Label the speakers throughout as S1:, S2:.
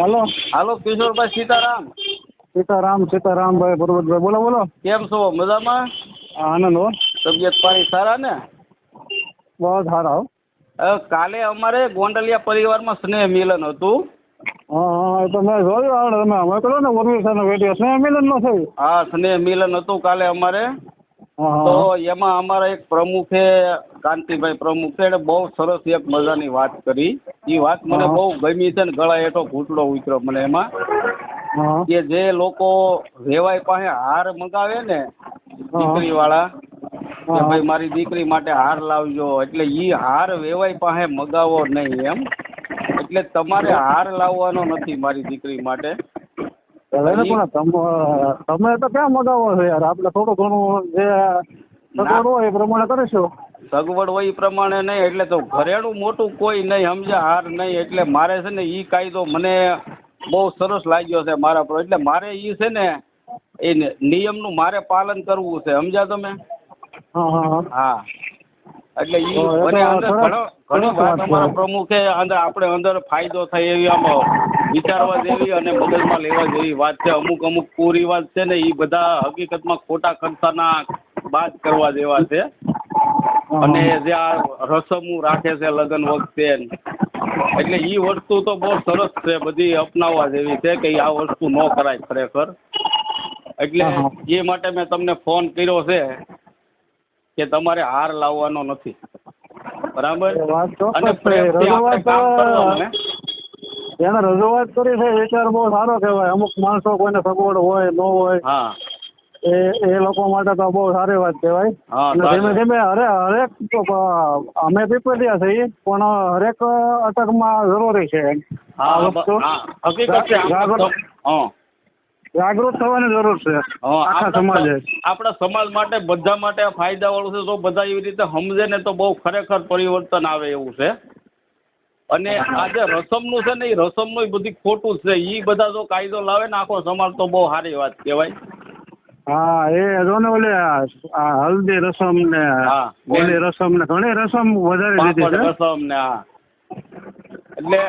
S1: હાલો.
S2: હાલો કિશોરભાઈ સીતારામ.
S1: સીતારામ સીતારામભાઈ પર્વતભાઈ બોલો બોલો.
S2: કેમ છો? મજામાં?
S1: આનંદ હો.
S2: તબિયત પાણી સારા ને?
S1: બહુ સારા હો.
S2: કાલે અમારે ગોંડલિયા પરિવારમાં સ્નેહ મિલન હતું.
S1: હા તો મેં જોયું. આવડે તમે મોકલો ને ઉર્વી સરનો સ્નેહ મિલન નો થયું
S2: હા સ્નેહ મિલન હતું કાલે અમારે. તો એમાં અમારા એક પ્રમુખે કાંતિભાઈ પ્રમુખે એને બહુ સરસ એક મજાની વાત કરી. એ વાત મને બહુ ગમી છે ને ગળા એટો ઘૂંટડો ઉતર્યો મને એમાં. કે જે લોકો વેવાય પાસે હાર મંગાવે ને દીકરી વાળા કે ભાઈ મારી દીકરી માટે હાર લાવજો. એટલે ઈ હાર વેવાય પાસે મગાવો નહીં એમ. એટલે તમારે હાર લાવવાનો નથી મારી દીકરી માટે.
S1: પણ તમ- તમે તો ક્યાં મગાવો છો યાર? આપણે થોડું ઘણું જે સગવડ હોય એ પ્રમાણે કરીશું.
S2: સગવડ હોય એ પ્રમાણે નહીં એટલે તો ઘરેણું મોટું કોઈ નહીં સમજ્યા હાર નહીં એટલે મારે છે ને એ કાયદો મને બહુ સરસ લાગ્યો છે મારા પર. એટલે મારે એ છે ને એ નિયમનું મારે પાલન કરવું છે સમજ્યા તમે?
S1: હા
S2: એટલે
S1: એ
S2: મને અંદર ઘણો ઘણી વાત અમારા. પ્રમુખે અંદર આપણે અંદર ફાયદો થાય એવી આમાં વિચારવા જેવી અને મગજમાં લેવા જેવી વાત છે અમુક અમુક કુરિવાજ છે ને એ બધા હકીકતમાં ખોટા ખર્ચાના બાદ કરવા જેવા છે અને જે આ રસમો રાખે છે લગ્ન વખતે એટલે એ વસ્તુ તો બહુ સરસ છે બધી અપનાવવા જેવી છે કે આ વસ્તુ ન કરાય ખરેખર એટલે. એ માટે મેં તમને ફોન કર્યો છે કે તમારે હાર લાવવાનો નથી બરાબર અને. પ્રેમથી આપણે કામ કરવાનું.
S1: એને રજૂઆત કરી છે વિચાર બહુ સારો કહેવાય. અમુક માણસો કોઈને સગવડ હોય ન હોય
S2: હા.
S1: એ એ લોકો માટે તો બહુ સારી વાત કહેવાય.
S2: હા,
S1: ધીમે ધીમે હરે હરેક અમે પીપળિયા છીએ પણ હરેક અટકમાં જરૂરી છે. જાગૃત- થવાની જરૂર છે આખા સમાજે.
S2: આપણા સમાજ માટે બધા માટે ફાયદા વાળું છે. તો બધા એવી રીતે સમજે ને તો બહુ ખરેખર પરિવર્તન આવે એવું છે. અને આ જે રસમનું છે ને એ રસમનું ય બધી ખોટું છે. એ બધા જો કાયદો લાવે ને આખો સમાજ તો બહુ સારી વાત કહેવાય.
S1: હા એ જો ને ઓલી આ હલ્દી રસમ ને
S2: હા.
S1: ઓલી રસમ ને ઘણી રસમ વધારે દીધી
S2: પાપડ
S1: છે
S2: રસમ ને હા. એટલે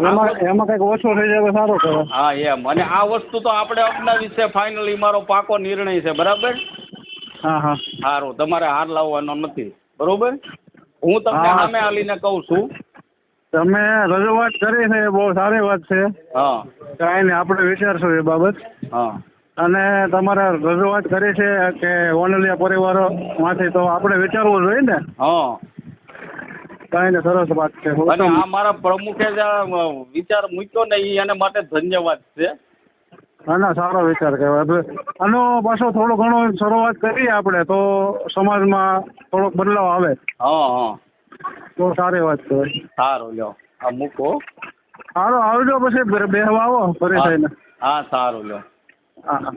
S1: એમાં એમાં કંઈક ઓછો થઈ જાય સારો કરે કહેવાય.
S2: હા એમ. અને આ વસ્તુ તો આપણે અપનાવી છે ફાઇનલી મારો પાકો નિર્ણય છે બરાબર?
S1: હા હા.
S2: સારું. તમારે હાર લાવવાનો નથી. બરોબર? હું તમને સામે આલીને કહું છું.
S1: તમે રજૂઆત કરી છે એ બહુ સારી વાત છે.
S2: હા.
S1: કાંઈ નહીં આપણે વિચારશું એ બાબત.
S2: હા.
S1: અને તમારે રજૂઆત કરી છે કે ઓનલિયા પરિવારોમાંથી તો આપણે વિચારવું જોઈએ ને?
S2: હા.
S1: કાંઈ ને સરસ વાત છે.
S2: અને આ મારા પ્રમુખે જે વિચાર મૂક્યો ને એ એના માટે ધન્યવાદ છે.
S1: ના ના સારો વિચાર કહેવાય. હવે આનો પાછો થોડો ઘણો શરૂઆત કરીએ આપણે તો સમાજમાં થોડોક બદલાવ આવે.
S2: હા હા.
S1: તો સારી વાત કહેવાય.
S2: સારું લ્યો. આ મૂકો.
S1: સારું આવજો પછી બે- બેહવા આવો ફરી
S2: હા
S1: થઈને.
S2: હા સારું લ્યો.
S1: હા.